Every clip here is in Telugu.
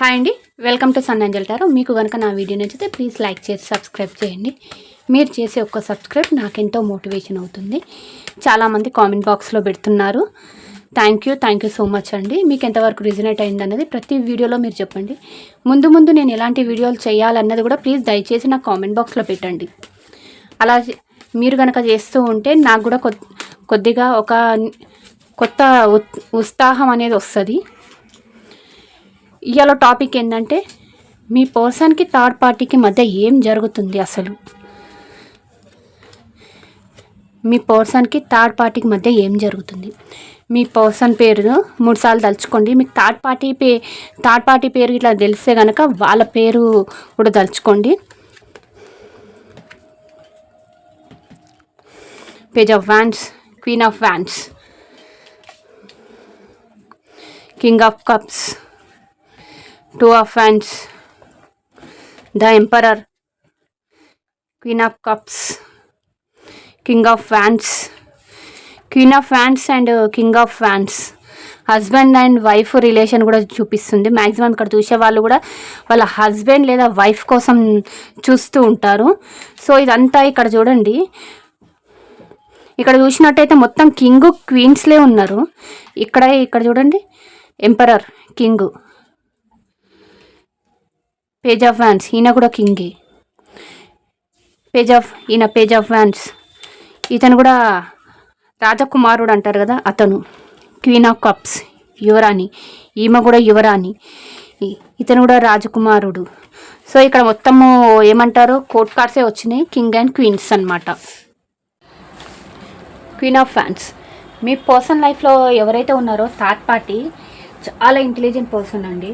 హాయ్ అండి welcome to sun Anjal tarot మీకు కనుక నా వీడియో నచ్చితే ప్లీజ్ లైక్ చేసి సబ్స్క్రైబ్ చేయండి. మీరు చేసే ఒక్క సబ్స్క్రైబ్ నాకెంతో మోటివేషన్ అవుతుంది. చాలామంది కామెంట్ బాక్స్లో పెడుతున్నారు. Thank you thank you so much అండి. మీకు ఎంతవరకు రిజనేట్ అయింది అన్నది ప్రతి వీడియోలో మీరు చెప్పండి. ముందు ముందు నేను ఎలాంటి వీడియోలు చేయాలన్నది కూడా ప్లీజ్ దయచేసి నా కామెంట్ బాక్స్లో పెట్టండి. అలా మీరు కనుక చేస్తూ ఉంటే నాకు కూడా కొద్దిగా ఒక కొత్త ఉత్- ఉత్సాహం అనేది వస్తుంది. ఇవాళ టాపిక్ ఏంటంటే మీ పర్సన్కి థర్డ్ పార్టీకి మధ్య ఏం జరుగుతుంది అసలు? మీ పర్సన్కి థర్డ్ పార్టీకి మధ్య ఏం జరుగుతుంది? మీ పర్సన్ పేరు మూడుసార్లు తలుచుకోండి. మీకు third party pay third party పేరు ఇట్లా తెలిస్తే కనుక వాళ్ళ పేరు కూడా తలుచుకోండి. Page of wands queen of wands king of cups two of ఫ్యాన్స్ the emperor queen of cups king of fans queen of fans and king of fans husband and wife relation కూడా చూపిస్తుంది. మ్యాక్సిమం ఇక్కడ చూసే వాళ్ళు కూడా వాళ్ళ హస్బెండ్ లేదా వైఫ్ కోసం చూస్తూ ఉంటారు. సో ఇదంతా ఇక్కడ చూడండి. ఇక్కడ చూసినట్టయితే మొత్తం కింగ్ క్వీన్స్లే ఉన్నారు. ఇక్కడ ఇక్కడ చూడండి. Emperor king page of wands ఈయన కూడా కింగే పేజ్ ఆఫ్ ఈయన పేజ్ ఆఫ్ వ్యాన్స్ ఇతను కూడా రాజకుమారుడు అంటారు కదా అతను. క్వీన్ ఆఫ్ కప్స్ యువరాణి. ఈమె కూడా యువరాణి. ఇతను కూడా రాజకుమారుడు. సో ఇక్కడ మొత్తము ఏమంటారు? కోర్ట్ కార్డ్సే వచ్చినాయి. కింగ్ అండ్ క్వీన్స్ అన్నమాట. క్వీన్ ఆఫ్ ఫ్యాన్స్ మీ పర్సనల్ లైఫ్లో ఎవరైతే ఉన్నారో థర్డ్ పార్టీ చాలా ఇంటెలిజెంట్ పర్సన్ అండి.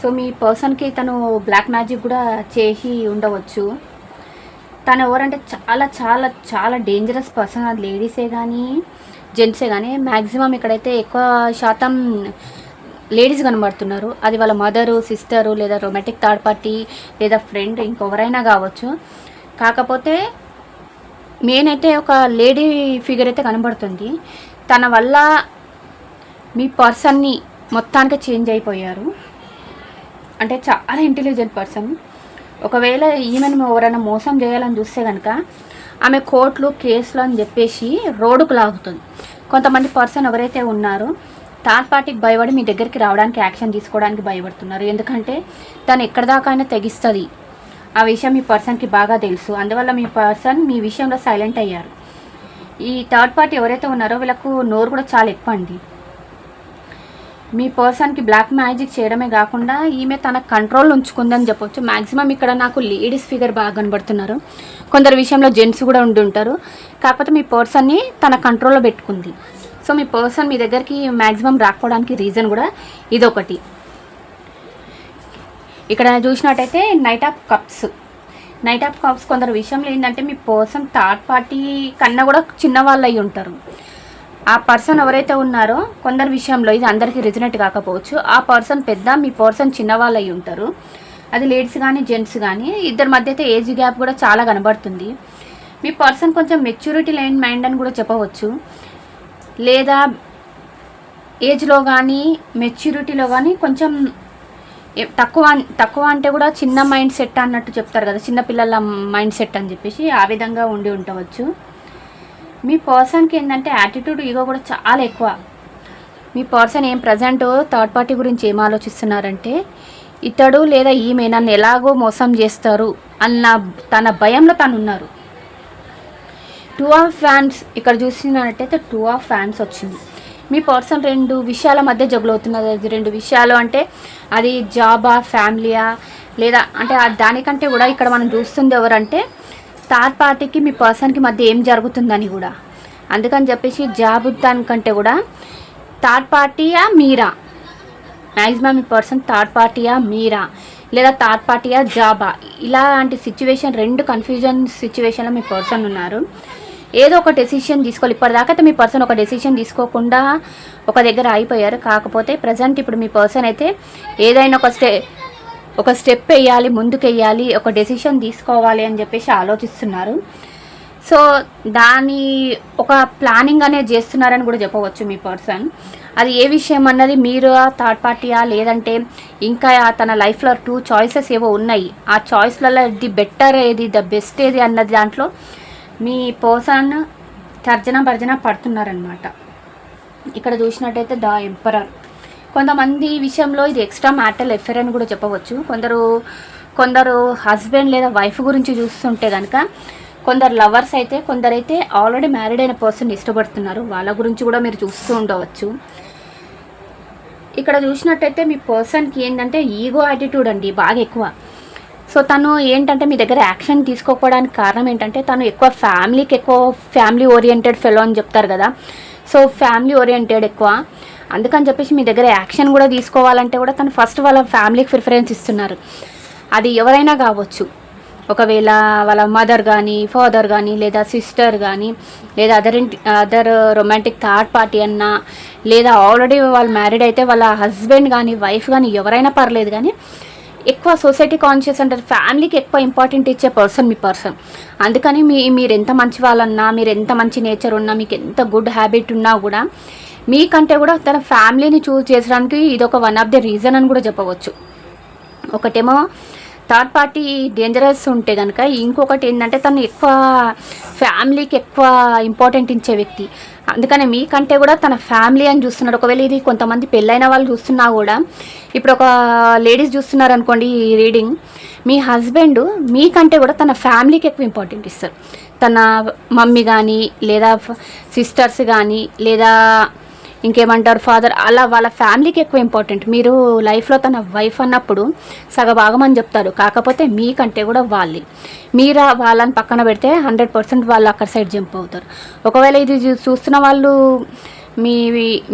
సో మీ పర్సన్కి తను బ్లాక్ మ్యాజిక్ కూడా చేసి ఉండవచ్చు. తను ఎవరంటే చాలా చాలా చాలా డేంజరస్ పర్సన్. అది లేడీసే కానీ జెంట్సే కానీ మ్యాక్సిమం ఇక్కడైతే ఎక్కువ శాతం లేడీస్ కనబడుతున్నారు. అది వాళ్ళ మదరు సిస్టరు లేదా రొమాంటిక్ థర్డ్ పార్టీ లేదా ఫ్రెండ్ ఇంకొకరైనా కావచ్చు. కాకపోతే మెయిన్ అయితే ఒక లేడీ ఫిగర్ అయితే కనబడుతుంది. తన వల్ల మీ పర్సన్ని మొత్తానికి చేంజ్ అయిపోయారు. అంటే చాలా ఇంటెలిజెంట్ పర్సన్ ఒకవేళ ఈమెను ఎవరైనా మోసం చేయాలని చూస్తే కనుక ఆమె కోర్టులు కేసులు అని చెప్పేసి రోడ్డుకు లాగుతుంది. కొంతమంది పర్సన్ ఎవరైతే ఉన్నారో థర్డ్ పార్టీకి భయపడి మీ దగ్గరికి రావడానికి యాక్షన్ తీసుకోవడానికి భయపడుతున్నారు. ఎందుకంటే తను ఎక్కడి దాకా అయినా తెగిస్తుంది. ఆ విషయం మీ పర్సన్కి బాగా తెలుసు. అందువల్ల మీ పర్సన్ మీ విషయంలో సైలెంట్ అయ్యారు. ఈ థర్డ్ పార్టీ ఎవరైతే ఉన్నారో వీళ్ళకు నోరు కూడా చాలా ఎక్కువ అండి. మీ పర్సన్కి బ్లాక్ మ్యాజిక్ చేయడమే కాకుండా ఈమె తన కంట్రోల్ ఉంచుకుందని చెప్పొచ్చు. మ్యాక్సిమం ఇక్కడ నాకు లేడీస్ ఫిగర్ బాగా కనబడుతున్నారు. కొందరు విషయంలో జెంట్స్ కూడా ఉండి ఉంటారు. కాకపోతే మీ పర్సన్ని తన కంట్రోల్లో పెట్టుకుంది. సో మీ పర్సన్ మీ దగ్గరికి మ్యాక్సిమం రాకపోవడానికి రీజన్ కూడా ఇదొకటి. ఇక్కడ చూసినట్టయితే knight of cups knight of cups కొందరు విషయంలో ఏంటంటే మీ పర్సన్ థర్డ్ పార్టీ కన్నా కూడా చిన్నవాళ్ళు అయి ఉంటారు. ఆ పర్సన్ ఎవరైతే ఉన్నారో కొందరి విషయంలో ఇది అందరికీ రిజనెట్ కాకపోవచ్చు. ఆ పర్సన్ పెద్ద మీ పర్సన్ చిన్నవాళ్ళు అయి ఉంటారు. అది లేడీస్ కానీ జెంట్స్ కానీ ఇద్దరి మధ్య అయితే ఏజ్ గ్యాప్ కూడా చాలా కనబడుతుంది. మీ పర్సన్ కొంచెం మెచ్యూరిటీ లేని మైండ్ అని కూడా చెప్పవచ్చు. లేదా ఏజ్లో కానీ మెచ్యూరిటీలో కానీ కొంచెం తక్కువ తక్కువ అంటే కూడా చిన్న మైండ్ సెట్ అన్నట్టు చెప్తారు కదా చిన్న పిల్లల మైండ్ సెట్ అని చెప్పేసి ఆ విధంగా ఉండి ఉండవచ్చు. మీ పర్సన్కి ఏంటంటే యాటిట్యూడ్ ఈగో కూడా చాలా ఎక్కువ. మీ పర్సన్ ఏం ప్రజెంట్ థర్డ్ పార్టీ గురించి ఏం ఆలోచిస్తున్నారంటే ఇతడు లేదా ఈమె నన్ను ఎలాగో మోసం చేస్తారు అన్న తన భయంలో తను ఉన్నారు. టూ ఆఫ్ ఫ్యాన్స్ ఇక్కడ చూసినట్టయితే టూ ఆఫ్ ఫ్యాన్స్ వచ్చింది. మీ పర్సన్ రెండు విషయాల మధ్య జగులవుతున్నది అది రెండు విషయాలు అంటే అది జాబా ఫ్యామిలీయా లేదా అంటే దానికంటే కూడా ఇక్కడ మనం చూస్తుంది ఎవరంటే థర్డ్ పార్టీకి మీ పర్సన్కి మధ్య ఏం జరుగుతుందని కూడా. అందుకని చెప్పేసి జాబ్ దానికంటే కూడా థర్డ్ పార్టీయా మీరా? మ్యాక్సిమం మీ పర్సన్ థర్డ్ పార్టీయా మీరా? లేదా థర్డ్ పార్టీయా జాబా? ఇలాంటి సిచ్యువేషన్ రెండు కన్ఫ్యూజన్ సిచ్యువేషన్లో మీ పర్సన్ ఉన్నారు. ఏదో ఒక డెసిషన్ తీసుకోవాలి. ఇప్పటిదాకా అయితే మీ పర్సన్ ఒక డెసిషన్ తీసుకోకుండా ఒక దగ్గర అయిపోయారు కాకపోతే ప్రజెంట్ ఇప్పుడు మీ పర్సన్ అయితే ఏదైనా ఒక స్టే ఒక స్టెప్ వేయాలి ముందుకు ఒక డెసిషన్ తీసుకోవాలి అని చెప్పేసి ఆలోచిస్తున్నారు. సో దాని ఒక ప్లానింగ్ అనేది చేస్తున్నారని కూడా చెప్పవచ్చు మీ పర్సన్ అది ఏ విషయం అన్నది మీరు థర్డ్ పార్టీయా లేదంటే ఇంకా తన లైఫ్లో టూ చాయిసెస్ ఏవో ఉన్నాయి. ఆ చాయిస్లలో ది బెటర్ ఏది ద బెస్ట్ ఏది అన్నది దాంట్లో మీ పర్సన్ తర్జన భర్జన పడుతున్నారనమాట ఇక్కడ చూసినట్టయితే ద ఎంపరర్. కొంతమంది విషయంలో ఇది ఎక్స్ట్రా మ్యాటర్ ఎఫెర్ అని కూడా చెప్పవచ్చు. కొందరు కొందరు హస్బెండ్ లేదా వైఫ్ గురించి చూస్తుంటే కనుక కొందరు లవర్స్ అయితే కొందరైతే ఆల్రెడీ మ్యారీడ్ అయిన పర్సన్ ఇష్టపడుతున్నారు. వాళ్ళ గురించి కూడా మీరు చూస్తూ ఉండవచ్చు. ఇక్కడ చూసినట్టయితే మీ పర్సన్కి ఏంటంటే ఈగో యాటిట్యూడ్ అండి బాగా ఎక్కువ. సో తను ఏంటంటే మీ దగ్గర యాక్షన్ తీసుకోకపోవడానికి కారణం ఏంటంటే తను ఎక్కువ ఫ్యామిలీకి ఎక్కువ ఫ్యామిలీ ఓరియంటెడ్ ఫెలో అని చెప్తారు కదా. సో ఫ్యామిలీ ఓరియంటెడ్ ఎక్కువ. అందుకని చెప్పేసి మీ దగ్గర యాక్షన్ కూడా తీసుకోవాలంటే కూడా తను ఫస్ట్ వాళ్ళ ఫ్యామిలీకి ప్రిఫరెన్స్ ఇస్తున్నారు. అది ఎవరైనా కావచ్చు. ఒకవేళ వాళ్ళ మదర్ కానీ ఫాదర్ కానీ లేదా సిస్టర్ కానీ లేదా అదర్ ఇంటి అదర్ రొమాంటిక్ థర్డ్ పార్టీ అన్నా లేదా ఆల్రెడీ వాళ్ళు మ్యారీడ్ అయితే వాళ్ళ హస్బెండ్ కానీ వైఫ్ కానీ ఎవరైనా పర్లేదు కానీ ఎక్కువ సొసైటీ కాన్షియస్ అంటారు ఫ్యామిలీకి ఎక్కువ ఇంపార్టెంట్ ఇచ్చే పర్సన్ మీ పర్సన్. అందుకని మీ మీరు ఎంత మంచి వాళ్ళన్నా మీరు ఎంత మంచి నేచర్ ఉన్నా మీకు ఎంత గుడ్ హ్యాబిట్ ఉన్నా కూడా మీకంటే కూడా తన ఫ్యామిలీని చూస్ చేసడానికి ఇది ఒక వన్ ఆఫ్ ది రీజన్ అని కూడా చెప్పవచ్చు. ఒకటేమో థర్డ్ పార్టీ డేంజరస్ ఉంటే కనుక ఇంకొకటి ఏంటంటే తను ఎక్కువ ఫ్యామిలీకి ఎక్కువ ఇంపార్టెంట్ ఇచ్చే వ్యక్తి. అందుకనే మీకంటే కూడా తన ఫ్యామిలీ అని చూస్తున్నాడు. ఒకవేళ ఇది కొంతమంది పెళ్ళైన వాళ్ళు చూస్తున్నా కూడా ఇప్పుడు ఒక లేడీస్ చూస్తున్నారు అనుకోండి ఈ రీడింగ్ మీ హస్బెండ్ మీకంటే కూడా తన ఫ్యామిలీకి ఎక్కువ ఇంపార్టెంట్ ఇస్తారు. తన మమ్మీ కానీ లేదా సిస్టర్స్ కానీ లేదా ఇంకేమంటారు ఫాదర్ అలా వాళ్ళ ఫ్యామిలీకి ఎక్కువ ఇంపార్టెంట్. మీరు లైఫ్లో తన వైఫ్ అన్నప్పుడు సగభాగం అని చెప్తారు. కాకపోతే మీకంటే కూడా వాళ్ళే. మీరా వాళ్ళని పక్కన పెడితే హండ్రెడ్ పర్సెంట్ వాళ్ళు అక్కడ సైడ్ జంప్ అవుతారు. ఒకవేళ ఇది చూస్తున్న వాళ్ళు మీ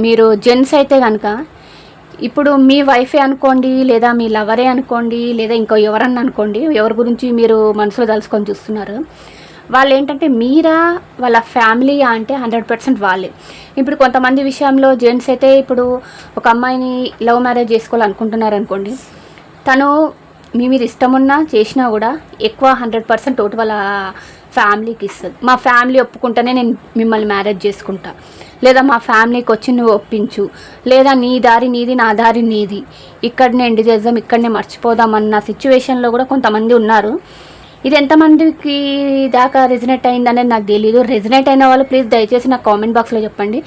మీరు జెంట్స్ అయితే కనుక ఇప్పుడు మీ వైఫే అనుకోండి లేదా మీ లవరే అనుకోండి లేదా ఇంకో ఎవరన్నా అనుకోండి ఎవరి గురించి మీరు మనసులో తలుసుకొని చూస్తున్నారు వాళ్ళు ఏంటంటే మీరా వాళ్ళ ఫ్యామిలీ అంటే హండ్రెడ్ పర్సెంట్ వాళ్ళే. ఇప్పుడు కొంతమంది విషయంలో జెంట్స్ అయితే ఇప్పుడు ఒక అమ్మాయిని లవ్ మ్యారేజ్ చేసుకోవాలనుకుంటున్నారు అనుకోండి తను మీ మీరు ఇష్టం ఉన్నా చేసినా కూడా ఎక్కువ హండ్రెడ్ పర్సెంట్ తోటి వాళ్ళ ఫ్యామిలీకి ఇస్తుంది. మా ఫ్యామిలీ ఒప్పుకుంటేనే నేను మిమ్మల్ని మ్యారేజ్ చేసుకుంటా. లేదా మా ఫ్యామిలీకి వచ్చి నువ్వు ఒప్పించు. లేదా నీ దారి నీది నా దారి నీది. ఇక్కడనే ఎండ్ చేద్దాం ఇక్కడనే మర్చిపోదాం అన్న సిచ్యువేషన్లో కూడా కొంతమంది ఉన్నారు. ఇది ఎంతమందికి దాకా రెజినేట్ అయిందనేది నాకు తెలియదు రెజినేట్ అయిన వాళ్ళు ప్లీజ్ దయచేసి నాకు కామెంట్ బాక్స్లో చెప్పండి.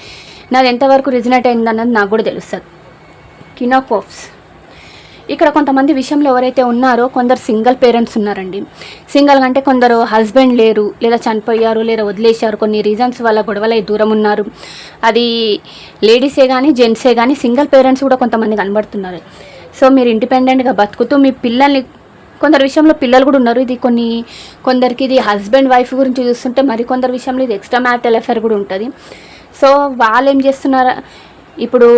నాది ఎంతవరకు రెజినేట్ అయిందన్నది నాకు కూడా తెలుస్తుంది కినోకోఫ్స్ ఇక్కడ కొంతమంది విషయంలో ఎవరైతే ఉన్నారో కొందరు సింగిల్ పేరెంట్స్ ఉన్నారండి. సింగిల్ అంటే కొందరు హస్బెండ్ లేరు లేదా చనిపోయారు లేదా వదిలేశారు. కొన్ని రీజన్స్ వల్ల గొడవలై దూరం ఉన్నారు. అది లేడీసే కానీ జెంట్సే కానీ సింగిల్ పేరెంట్స్ కూడా కొంతమంది కనబడుతున్నారు. సో మీరు ఇండిపెండెంట్గా బతుకుతూ మీ పిల్లల్ని కొందరు విషయంలో పిల్లలు కూడా ఉన్నారు. ఇది కొన్ని కొందరికి ఇది హస్బెండ్ వైఫ్ గురించి చూస్తుంటే మరికొందరి విషయంలో ఇది ఎక్స్ట్రా మ్యారిటల్ అఫేర్ కూడా ఉంటుంది. సో వాళ్ళు ఏం చేస్తున్నారు? ఇప్పుడు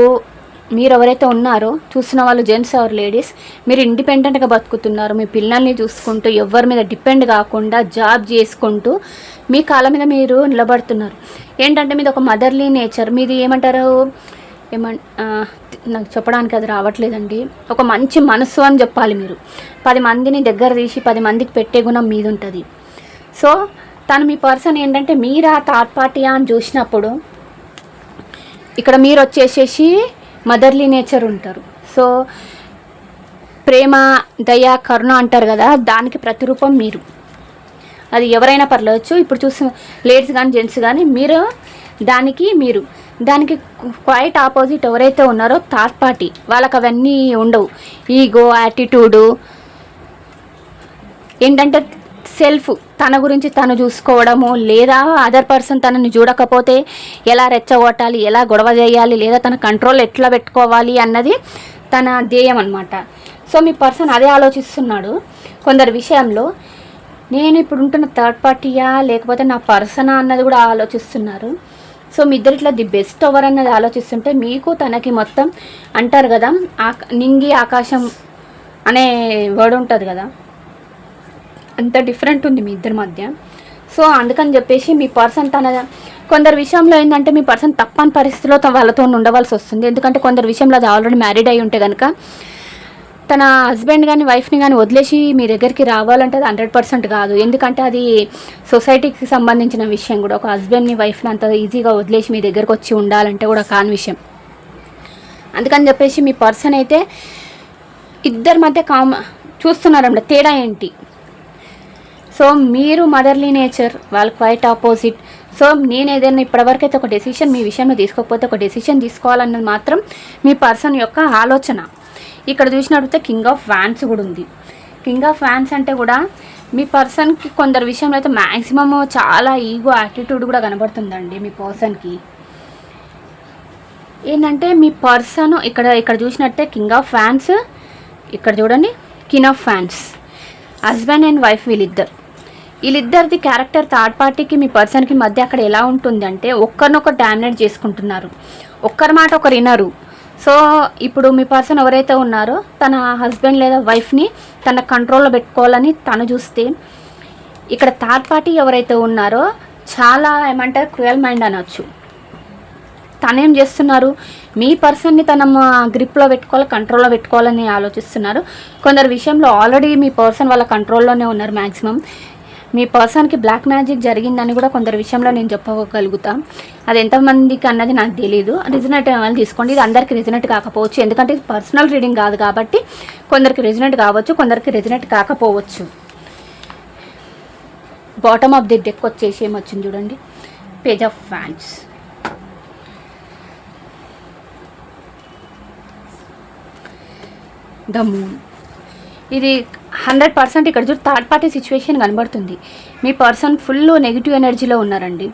మీరు ఎవరైతే ఉన్నారో చూస్తున్న వాళ్ళు జెంట్స్ ఆర్ లేడీస్ మీరు ఇండిపెండెంట్గా బతుకుతున్నారు. మీ పిల్లల్ని చూసుకుంటూ ఎవరి మీద డిపెండ్ కాకుండా జాబ్ చేసుకుంటూ మీ కాళ్ళ మీద మీరు నిలబడుతున్నారు. ఏంటంటే మీది ఒక మదర్లీ నేచర్ మీది ఏమంటారు? ఏమన్ నాకు చెప్పడానికి అది రావట్లేదండి. ఒక మంచి మనసు అని చెప్పాలి మీరు. పది మందిని దగ్గర తీసి పది మందికి పెట్టే గుణం మీద ఉంటుంది సో తను మీ పర్సన్ ఏంటంటే మీరా థర్డ్ పార్టీయా అని చూసినప్పుడు ఇక్కడ మీరు వచ్చేసేసి మదర్లీ నేచర్ ఉంటారు. సో ప్రేమ దయ కరుణ అంటారు కదా దానికి ప్రతిరూపం మీరు. అది ఎవరైనా పర్లేవచ్చు ఇప్పుడు చూసిన లేడీస్ కానీ జెంట్స్ కానీ మీరు దానికి మీరు దానికి క్వైట్ ఆపోజిట్ ఎవరైతే ఉన్నారో థర్డ్ పార్టీ వాళ్ళకి అవన్నీ ఉండవు. ఈగో యాటిట్యూడు ఏంటంటే సెల్ఫ్ తన గురించి తను చూసుకోవడము లేదా అదర్ పర్సన్ తనని చూడకపోతే ఎలా రెచ్చగొట్టాలి ఎలా గొడవ చేయాలి లేదా తన కంట్రోల్ ఎట్లా పెట్టుకోవాలి అన్నది తన ధ్యేయం అనమాట సో మీ పర్సన్ అదే ఆలోచిస్తున్నాడు. కొందరి విషయంలో నేను ఇప్పుడు ఉంటున్న థర్డ్ పార్టీయా లేకపోతే నా పర్సనా అన్నది కూడా ఆలోచిస్తున్నారు. సో మీ ఇద్దరిట్లో ది బెస్ట్ ఎవరు అన్నది ఆలోచిస్తుంటే మీకు తనకి మొత్తం అంటారు కదా నింగి ఆకాశం అనే వర్డ్ ఉంటుంది కదా. అంత డిఫరెంట్ ఉంది మీ ఇద్దరి మధ్య. సో అందుకని చెప్పేసి మీ పర్సన్ తన కొందరు విషయంలో ఏంటంటే మీ పర్సన్ తప్పని పరిస్థితిలో తన వాళ్ళతో ఉండవలసి వస్తుంది. ఎందుకంటే కొందరు విషయంలో అది ఆల్రెడీ మ్యారీడ్ అయి ఉంటే కనుక తన హస్బెండ్ కానీ వైఫ్ని కానీ వదిలేసి మీ దగ్గరికి రావాలంటే అది హండ్రెడ్ పర్సెంట్ కాదు. ఎందుకంటే అది సొసైటీకి సంబంధించిన విషయం కూడా. ఒక హస్బెండ్ని వైఫ్ని అంత ఈజీగా వదిలేసి మీ దగ్గరకు వచ్చి ఉండాలంటే కూడా కాని విషయం. అందుకని చెప్పేసి మీ పర్సన్ అయితే ఇద్దరి మధ్య కామ చూస్తున్నారంట తేడా ఏంటి? సో మీరు మదర్లీ నేచర్ వాళ్ళు క్వైట్ ఆపోజిట్ సో నేను ఏదైనా ఇప్పటివరకైతే అయితే ఒక డెసిషన్ మీ విషయంలో తీసుకోకపోతే ఒక డెసిషన్ తీసుకోవాలన్నది మాత్రం మీ పర్సన్ యొక్క ఆలోచన. ఇక్కడ చూసినట్లయితే కింగ్ ఆఫ్ ఫ్యాన్స్ కూడా ఉంది. కింగ్ ఆఫ్ ఫ్యాన్స్ అంటే కూడా మీ పర్సన్కి కొందరు విషయంలో అయితే మ్యాక్సిమమ్ చాలా ఈగో యాటిట్యూడ్ కూడా కనబడుతుందండి మీ పర్సన్కి ఏంటంటే మీ పర్సన్ ఇక్కడ ఇక్కడ చూసినట్టే కింగ్ ఆఫ్ ఫ్యాన్స్ ఇక్కడ చూడండి king of fans husband and wife వీళ్ళిద్దరు. వీళ్ళిద్దరిది క్యారెక్టర్ థర్డ్ పార్టీకి మీ పర్సన్కి మధ్య అక్కడ ఎలా ఉంటుందంటే ఒక్కరినొకరు డామినేట్ చేసుకుంటున్నారు. ఒక్కరి మాట ఒకరు వినరు. సో ఇప్పుడు మీ పర్సన్ ఎవరైతే ఉన్నారో తన హస్బెండ్ లేదా వైఫ్ని తన కంట్రోల్లో పెట్టుకోవాలని తను చూస్తే ఇక్కడ థర్డ్ పార్టీ ఎవరైతే ఉన్నారో చాలా ఏమంటారు క్రుయల్ మైండ్ అనొచ్చు. తనేం చేస్తున్నారు? మీ పర్సన్ని తన గ్రిప్లో పెట్టుకోవాలి కంట్రోల్లో పెట్టుకోవాలని ఆలోచిస్తున్నారు. కొందరు విషయంలో ఆల్రెడీ మీ పర్సన్ వాళ్ళ కంట్రోల్లోనే ఉన్నారు మ్యాక్సిమం మీ పర్సన్కి బ్లాక్ మ్యాజిక్ జరిగిందని కూడా కొందరు విషయంలో నేను చెప్పగలుగుతా. అది ఎంతమందికి అన్నది నాకు తెలియదు రిజనెట్ అని తీసుకోండి. ఇది అందరికి రిజనెట్ కాకపోవచ్చు. ఎందుకంటే ఇది పర్సనల్ రీడింగ్ కాదు కాబట్టి కొందరికి రిజనెట్ కావచ్చు కొందరికి రిజనెట్ కాకపోవచ్చు. బాటమ్ ఆఫ్ ది డెక్ వచ్చేసి ఏమొచ్చింది చూడండి. పేజ్ ఆఫ్ ఫ్యాన్స్ ద మూన్ ఇది హండ్రెడ్ పర్సెంట్ ఇక్కడ చూడు థర్డ్ పార్టీ సిచ్యువేషన్ కనబడుతుంది. మీ పర్సన్ ఫుల్ నెగిటివ్ ఎనర్జీలో ఉన్నారండి.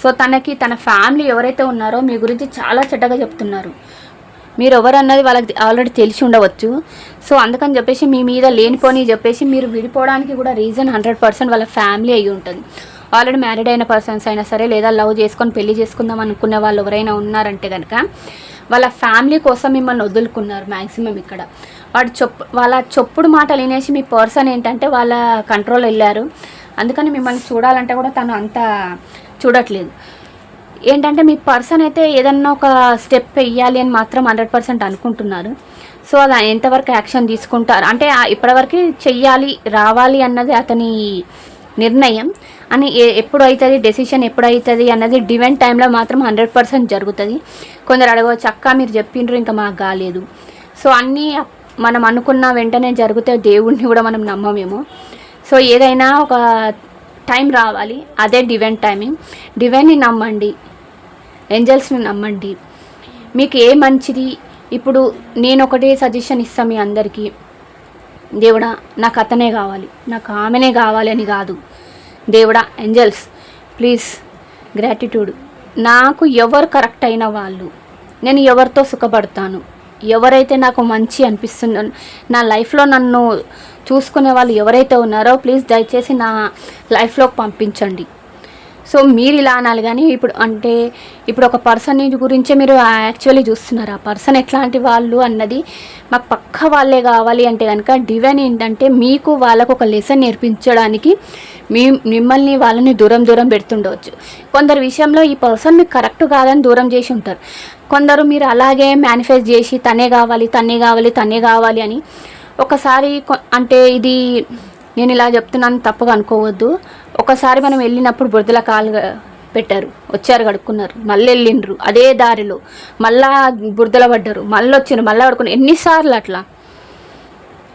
సో తనకి తన ఫ్యామిలీ ఎవరైతే ఉన్నారో మీ గురించి చాలా చెడ్డగా చెప్తున్నారు. మీరు ఎవరు అన్నది వాళ్ళకి ఆల్రెడీ తెలిసి ఉండవచ్చు. సో అందుకని చెప్పేసి మీ మీద లేనిపోని చెప్పేసి మీరు విడిపోవడానికి కూడా రీజన్ హండ్రెడ్ పర్సెంట్ వాళ్ళ ఫ్యామిలీ అయి ఉంటుంది. ఆల్రెడీ మ్యారీడ్ అయిన పర్సన్స్ అయినా సరే లేదా లవ్ చేసుకొని పెళ్ళి చేసుకుందాం అనుకునే వాళ్ళు ఎవరైనా ఉన్నారంటే కనుక వాళ్ళ ఫ్యామిలీ కోసం మిమ్మల్ని వదులుకున్నారు మ్యాక్సిమం ఇక్కడ. వాడు చొప్పు వాళ్ళ చొప్పుడు మాటలు వినేసి మీ పర్సన్ ఏంటంటే వాళ్ళ కంట్రోల్ వెళ్ళారు. అందుకని మిమ్మల్ని చూడాలంటే కూడా తను అంత చూడట్లేదు. ఏంటంటే మీ పర్సన్ అయితే ఏదన్నా ఒక స్టెప్ వెయ్యాలి అని మాత్రం హండ్రెడ్ పర్సెంట్ అనుకుంటున్నారు. సో అది ఎంతవరకు యాక్షన్ తీసుకుంటారు? అంటే ఇప్పటివరకు చెయ్యాలి రావాలి అన్నది అతని నిర్ణయం. అని ఎప్పుడు అవుతుంది డెసిషన్ ఎప్పుడు అవుతుంది అన్నది డివెన్ టైంలో మాత్రం హండ్రెడ్ పర్సెంట్ జరుగుతుంది. కొందరు అడగవచ్చు అక్క మీరు చెప్పిండ్రు ఇంకా మాకు కాలేదు. సో అన్నీ మనం అనుకున్న వెంటనే జరిగితే దేవుడిని కూడా మనం నమ్మమేమో. సో ఏదైనా ఒక టైం రావాలి. అదే డివైన్ టైమింగ్. డివైన్ని నమ్మండి. ఏంజల్స్ని నమ్మండి. మీకు ఏ మంచిది? ఇప్పుడు నేను ఒకటే సజెషన్ ఇస్తాను మీ అందరికీ. దేవుడా నాకు అతనే కావాలి. నాకు ఆమెనే కావాలి అని కాదు. దేవుడా ఏంజల్స్ ప్లీజ్ గ్రాటిట్యూడ్. నాకు ఎవరు కరెక్ట్ అయిన వాళ్ళు? నేను ఎవరితో సుఖపడతాను? ఎవరైతే నాకు మంచి అనిపిస్తుందో నా లైఫ్లో నన్ను చూసుకునే వాళ్ళు ఎవరైతే ఉన్నారో ప్లీజ్ దయచేసి నా లైఫ్లోకి పంపించండి. సో మీరు ఇలా అనాలి కానీ ఇప్పుడు అంటే ఇప్పుడు ఒక పర్సన్ గురించే మీరు యాక్చువల్లీ చూస్తున్నారు. ఆ పర్సన్ ఎట్లాంటి వాళ్ళు అన్నది మాకు పక్క వాళ్ళే కావాలి అంటే కనుక డివైన్ ఏంటంటే మీకు వాళ్ళకు ఒక లెసన్ నేర్పించడానికి మీ మిమ్మల్ని వాళ్ళని దూరం దూరం పెడుతుండవచ్చు కొందరు విషయంలో ఈ పర్సన్ మీకు కరెక్ట్ కాదని దూరం చేసి ఉంటారు. కొందరు మీరు అలాగే మేనిఫెస్ట్ చేసి తనే కావాలి తనే కావాలి తనే కావాలి అని ఒకసారి అంటే ఇది నేను ఇలా చెప్తున్నాను తప్పుగా అనుకోవద్దు. ఒకసారి మనం వెళ్ళినప్పుడు బురదల కాలు పెట్టారు వచ్చారు కడుక్కున్నారు మళ్ళీ వెళ్ళిండ్రు. అదే దారిలో మళ్ళా బురదల పడ్డారు మళ్ళీ వచ్చిండ్రు మళ్ళీ పడుకున్నారు. ఎన్నిసార్లు అట్లా?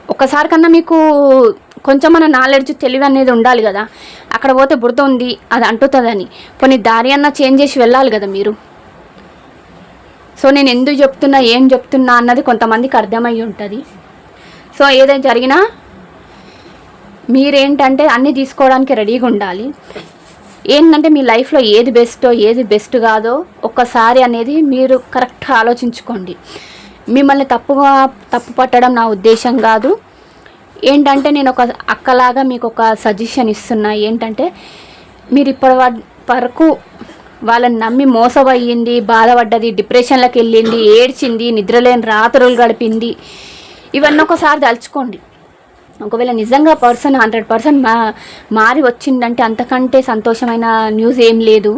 ఒకసారి కన్నా మీకు కొంచెం మన నాలెడ్జ్ తెలివి అనేది ఉండాలి కదా. అక్కడ పోతే బురద ఉంది అది అంటుతుందని. కొన్ని దారి అన్నా చేంజ్ చేసి వెళ్ళాలి కదా మీరు? సో నేను ఎందుకు చెప్తున్నా ఏం చెప్తున్నా అన్నది కొంతమందికి అర్థమయ్యి ఉంటుంది. సో ఏదైనా జరిగినా మీరేంటంటే అన్నీ తీసుకోవడానికి రెడీగా ఉండాలి. ఏంటంటే మీ లైఫ్లో ఏది బెస్టో ఏది బెస్ట్ కాదో ఒక్కసారి అనేది మీరు కరెక్ట్గా ఆలోచించుకోండి. మిమ్మల్ని తప్పుగా తప్పు పట్టడం నా ఉద్దేశం కాదు. ఏంటంటే నేను ఒక అక్కలాగా మీకు ఒక సజెషన్ ఇస్తున్నా. ఏంటంటే మీరు ఇప్పటి వరకు వాళ్ళని నమ్మి మోసపోయింది బాధపడ్డది డిప్రెషన్లోకి వెళ్ళింది ఏడ్చింది నిద్రలేని రాత్రులు గడిపింది ఇవన్నీ ఒకసారి తలుచుకోండి. ఒకవేళ నిజంగా పర్సన్ హండ్రెడ్ పర్సెంట్ మా మారి వచ్చిందంటే అంతకంటే సంతోషమైన న్యూస్ ఏం లేదు.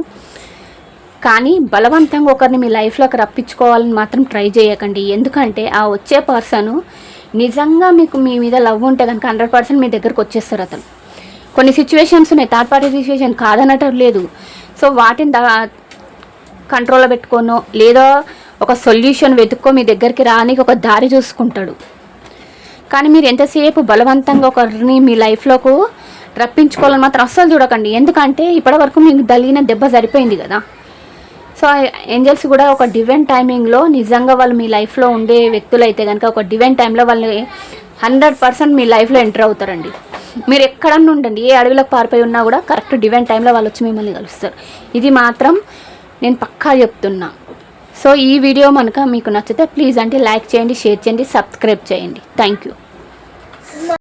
కానీ బలవంతంగా ఒకరిని మీ లైఫ్లోకి రప్పించుకోవాలని మాత్రం ట్రై చేయకండి. ఎందుకంటే ఆ వచ్చే పర్సను నిజంగా మీకు మీ మీద లవ్ ఉంటే కనుక హండ్రెడ్ పర్సెంట్ మీ దగ్గరకు వచ్చేస్తారు అతను. కొన్ని సిచ్యువేషన్స్ ఉన్నాయి. థర్డ్ పార్టీ సిచ్యువేషన్ కాదనటం లేదు. సో వాటిని కంట్రోల్లో పెట్టుకోనో లేదా ఒక సొల్యూషన్ వెతుక్కో మీ దగ్గరికి రానికి ఒక దారి చూసుకుంటాడు. కానీ మీరు ఎంతసేపు బలవంతంగా ఒకరిని మీ లైఫ్లోకి రప్పించుకోవాలని మాత్రం అస్సలు చూడకండి. ఎందుకంటే ఇప్పటివరకు మీకు దలిగిన దెబ్బ సరిపోయింది కదా. సో ఏంజల్స్ కూడా ఒక డివెన్ టైమింగ్లో నిజంగా వాళ్ళు మీ లైఫ్లో ఉండే వ్యక్తులు అయితే కనుక ఒక డివెన్ టైంలో వాళ్ళు హండ్రెడ్ పర్సెంట్ మీ లైఫ్లో ఎంటర్ అవుతారండి. మీరు ఎక్కడన్నా ఉండండి ఏ అడవిలోకి పారిపోయి ఉన్నా కూడా కరెక్ట్ డివెన్ టైంలో వాళ్ళు వచ్చి మిమ్మల్ని కలుస్తారు. ఇది మాత్రం నేను పక్కా చెప్తున్నా. సో ఈ వీడియో కనుక మీకు నచ్చితే ప్లీజ్ అంటే లైక్ చేయండి షేర్ చేయండి సబ్స్క్రైబ్ చేయండి. Thank you